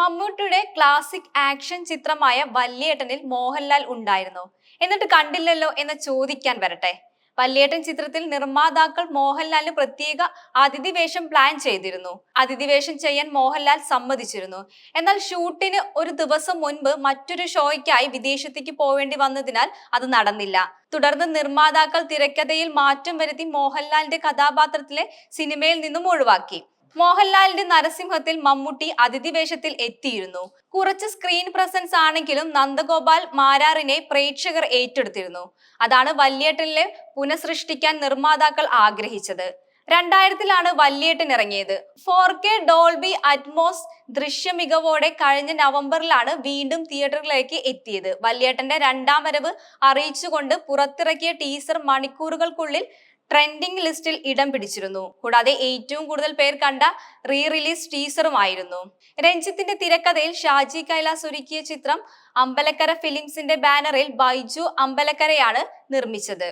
മമ്മൂട്ടിയുടെ classic action ചിത്രമായ വല്യേട്ടനിൽ മോഹൻലാൽ ഉണ്ടായിരുന്നു. എന്നിട്ട് കണ്ടില്ലല്ലോ എന്ന് ചോദിക്കാൻ വരട്ടെ. വല്യേട്ടൻ ചിത്രത്തിൽ നിർമ്മാതാക്കൾ മോഹൻലാലിന് പ്രത്യേക അതിഥിവേഷം പ്ലാൻ ചെയ്തിരുന്നു. അതിഥിവേഷം ചെയ്യാൻ മോഹൻലാൽ സമ്മതിച്ചിരുന്നു. എന്നാൽ ഷൂട്ടിന് ഒരു ദിവസം മുൻപ് മറ്റൊരു ഷോയ്ക്കായി വിദേശത്തേക്ക് പോവേണ്ടി വന്നതിനാൽ അത് നടന്നില്ല. തുടർന്ന് നിർമ്മാതാക്കൾ തിരക്കഥയിൽ മാറ്റം വരുത്തി മോഹൻലാലിന്റെ കഥാപാത്രത്തിലെ സിനിമയിൽ നിന്നും ഒഴിവാക്കി. മോഹൻലാലിന്റെ നരസിംഹത്തിൽ മമ്മൂട്ടി അതിഥി വേഷത്തിൽ എത്തിയിരുന്നു. കുറച്ച് സ്ക്രീൻ പ്രസൻസ് ആണെങ്കിലും നന്ദഗോപാൽ മാരാറിനെ പ്രേക്ഷകർ ഏറ്റെടുത്തിരുന്നു. അതാണ് വല്യേട്ടനിലെ പുനഃസൃഷ്ടിക്കാൻ നിർമ്മാതാക്കൾ ആഗ്രഹിച്ചത്. രണ്ടായിരത്തിലാണ് വല്യേട്ടൻ ഇറങ്ങിയത്. ഫോർ കെ ഡോൾബി അറ്റ്മോസ് ദൃശ്യ മികവോടെ കഴിഞ്ഞ നവംബറിലാണ് വീണ്ടും തിയേറ്ററുകളിലേക്ക് എത്തിയത്. വല്യേട്ടന്റെ രണ്ടാം വരവ് അറിയിച്ചുകൊണ്ട് പുറത്തിറക്കിയ ടീസർ മണിക്കൂറുകൾക്കുള്ളിൽ ട്രെൻഡിംഗ് ലിസ്റ്റിൽ ഇടം പിടിച്ചിരുന്നു. കൂടാതെ ഏറ്റവും കൂടുതൽ പേർ കണ്ട റീ റിലീസ് ടീസറുമായിരുന്നു രഞ്ജിത്തിന്റെ തിരക്കഥയിൽ ഷാജി കൈലാസ് ഒരുക്കിയ ചിത്രം അമ്പലക്കര ഫിലിംസിന്റെ ബാനറിൽ ബൈജു അമ്പലക്കരയാണ് നിർമ്മിച്ചത്.